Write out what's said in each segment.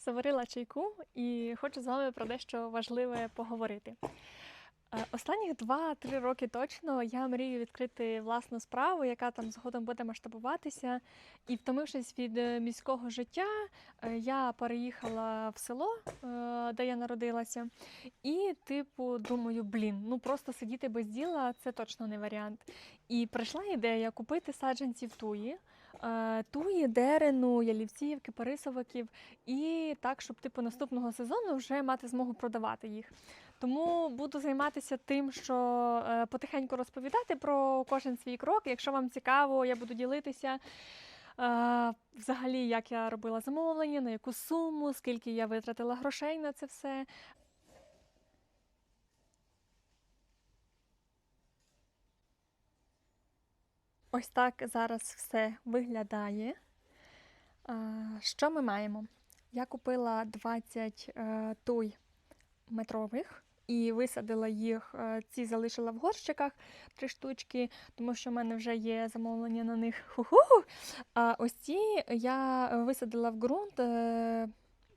заварила чайку і хочу з вами про дещо важливе поговорити. Е, Останніх 2-3 роки точно я мрію відкрити власну справу, яка там згодом буде масштабуватися. І втомившись від е, міського життя, е, я переїхала в село, де я народилася. І, типу, думаю, блін, ну просто сидіти без діла це точно не варіант. І прийшла ідея купити саджанців туї. Е, Туї, дерену, ялівців, кипарисовиків, і так, щоб типу наступного сезону вже мати змогу продавати їх. Тому буду займатися тим, що е, потихеньку розповідати про кожен свій крок. Якщо вам цікаво, я буду ділитися. е, Взагалі, як я робила замовлення, на яку суму, скільки я витратила грошей на це все. Ось так зараз все виглядає. Е, Що ми маємо? Я купила 20 е, туй метрових і висадила їх. е, Ці залишила в горщиках три штучки, тому що в мене вже є замовлення на них. Ху-ху. А ось ці я висадила в ґрунт.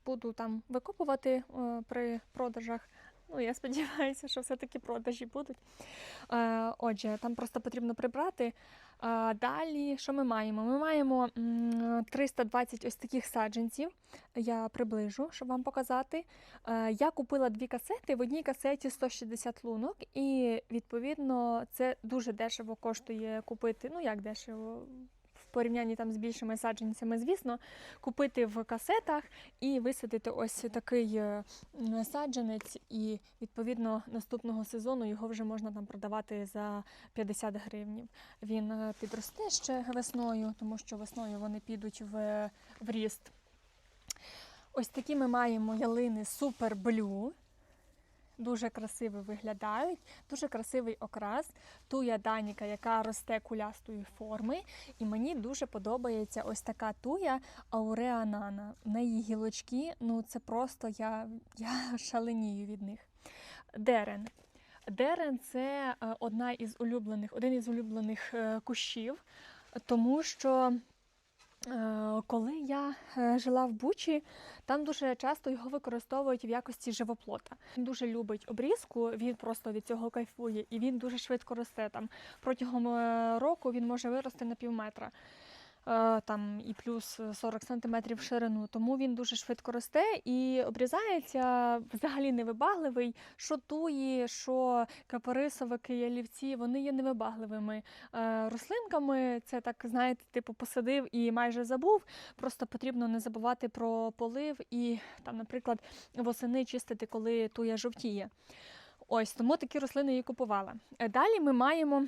Буду там викопувати при продажах. Ну, я сподіваюся, що все-таки продажі будуть. Е, Отже, там просто потрібно прибрати. Далі, що ми маємо? Ми маємо 320 ось таких саджанців. Я приближу, щоб вам показати. Е, Я купила дві касети. В одній касеті 160 лунок, і відповідно це дуже дешево коштує купити. Ну як дешево? Порівнянні там з більшими саджанцями, звісно, купити в касетах і висадити ось такий е, саджанець, і відповідно наступного сезону його вже можна там продавати за 50 гривнів. Він е, підросте ще весною, тому що весною вони підуть в, в ріст. Ось такі ми маємо ялини Super Blue. Дуже красиво виглядають, дуже красивий окрас. Туя Даніка, яка росте кулястої форми. І мені дуже подобається ось така туя Ауреанана. В неї гілочки, ну це просто я, я шаленію від них. Дерен. Дерен це е, одна із улюблених, один із улюблених е, кущів, тому що коли я е, жила в Бучі, там дуже часто його використовують в якості живоплота. Він дуже любить обрізку, він просто від цього кайфує, і він дуже швидко росте. Там протягом е, року він може вирости на пів метра. Е, Там і плюс 40 сантиметрів ширину, тому він дуже швидко росте і обрізається взагалі невибагливий. Що туї, що капарисовики, ялівці, вони є невибагливими е, рослинками. Це так, знаєте, типу посадив і майже забув. Просто потрібно не забувати про полив і там, наприклад, восени чистити, коли туя жовтіє. Ось тому такі рослини і купувала. Е, Далі ми маємо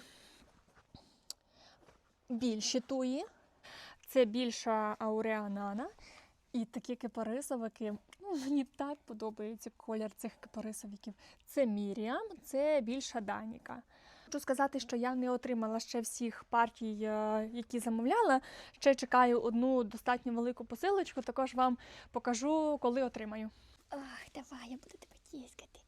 більші туї. Це більша ауреанана. І такі кипарисовики. Ну, мені так подобається колір цих кипарисовиків. Це Міріам, це більша Даніка. Хочу сказати, що я не отримала ще всіх партій, е, які замовляла. Ще чекаю одну достатньо велику посилочку. Також вам покажу, коли отримаю. Ох, давай, я буду тебе тіскати.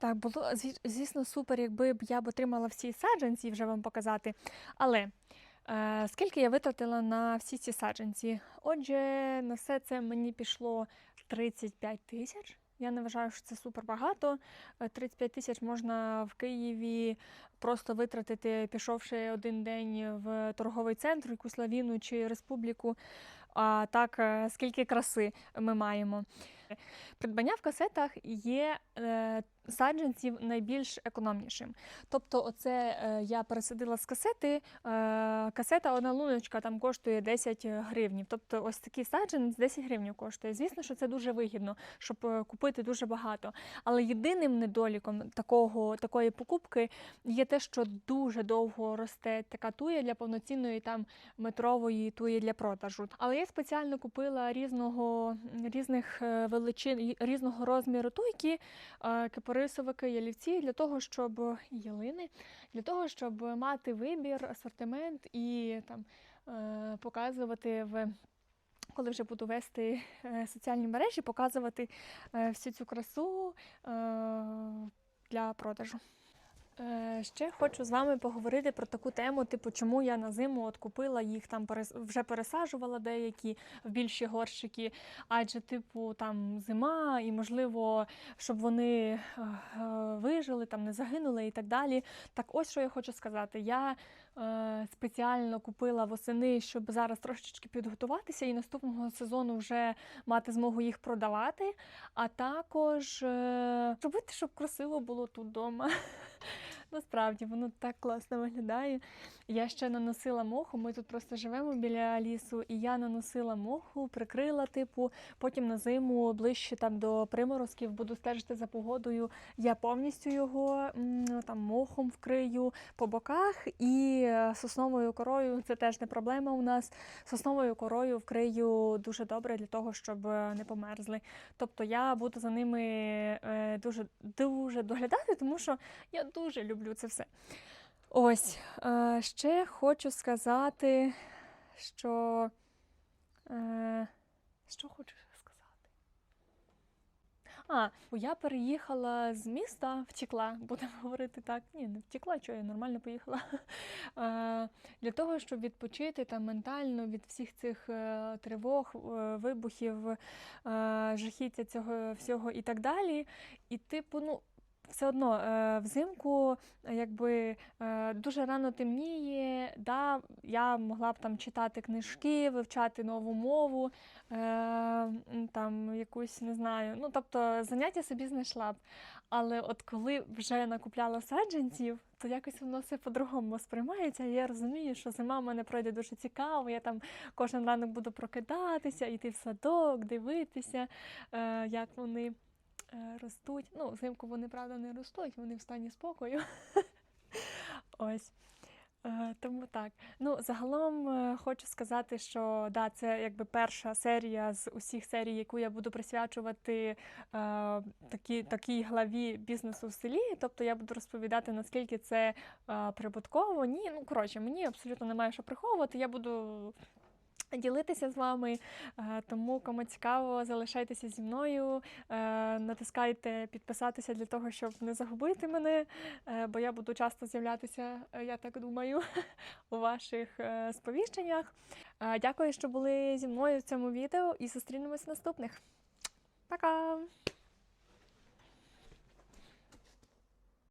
Так, було звісно супер, якби б я б отримала всі саджанці вже вам показати. Але е, скільки я витратила на всі ці саджанці? Отже, на все це мені пішло 35 тисяч. Я не вважаю, що це супер багато. Е, 35 тисяч можна в Києві просто витратити, пішовши один день в торговий центр, якусь лавіну чи республіку. А так, е, скільки краси ми маємо. Придбання в касетах є е, саджанців найбільш економнішим. Тобто, оце е, я пересадила з касети. Е, касета одна луночка там коштує 10 гривнів. Тобто, ось такий саджанець 10 гривень коштує. Звісно, що це дуже вигідно, щоб е, купити дуже багато. Але єдиним недоліком такого, такої покупки є те, що дуже довго росте така туя для повноцінної там метрової туї для продажу. Але я спеціально купила різного різних е, величин, різного розміру туйки, кипарисовики, ялівці для того, щоб ялини, для того, щоб мати вибір, асортимент і там е, показувати в. Коли вже буду вести е, соціальні мережі, показувати е, всю цю красу, для продажу. Е, Ще хочу з вами поговорити про таку тему, типу, чому я на зиму от купила їх там вже пересаджувала деякі в більші горщики. Адже, типу, там зима, і можливо, щоб вони е, е, вижили, там не загинули і так далі. Так, ось що я хочу сказати. Я спеціально купила восени, щоб зараз трошечки підготуватися і наступного сезону вже мати змогу їх продавати, а також е, робити, щоб красиво було тут вдома. Насправді воно так класно виглядає. Я ще наносила моху. Ми тут просто живемо біля лісу, і я наносила моху, прикрила, типу. Потім на зиму ближче там до приморозків буду стежити за погодою. Я повністю його там мохом вкрию по боках і е, сосновою корою. Це теж не проблема у нас. Сосновою корою вкрию дуже добре для того, щоб е, не померзли. Тобто я буду за ними е, дуже дуже доглядати, тому що я дуже люблю це все. Ось е, ще хочу сказати, що. Е, що хочу сказати? А, я переїхала з міста, втекла, будемо говорити так. Ні, не втекла, що я нормально поїхала. Е, для того, щоб відпочити там ментально від всіх цих тривог, вибухів, жахіття цього всього і так далі. І, типу, ну. Все одно е, взимку е, якби е, дуже рано темніє. Да, я могла б там читати книжки, вивчати нову мову, там якусь не знаю. Ну тобто заняття собі знайшла б. Але от коли вже накупляла саджанців, то якось воно все по-другому сприймається. І я розумію, що зима в мене пройде дуже цікаво. Я там кожен ранок буду прокидатися, йти в садок, дивитися, як вони ростуть. Ну, взимку вони, правда, не ростуть, вони в стані спокою. Ось. Е, Тому так. Ну, загалом е, хочу сказати, що да, це якби перша серія з усіх серій, яку я буду присвячувати е, такі, такій главі бізнесу в селі. Тобто я буду розповідати, наскільки це е, прибутково. Ні, ну коротше, мені абсолютно немає що приховувати. Я буду ділитися з вами. Е, Тому, кому цікаво, залишайтеся зі мною, е, натискайте підписатися для того, щоб не загубити мене, е, бо я буду часто з'являтися, я так думаю, у ваших сповіщеннях. Дякую, що були зі мною в цьому відео, і зустрінемось в наступних. Пока!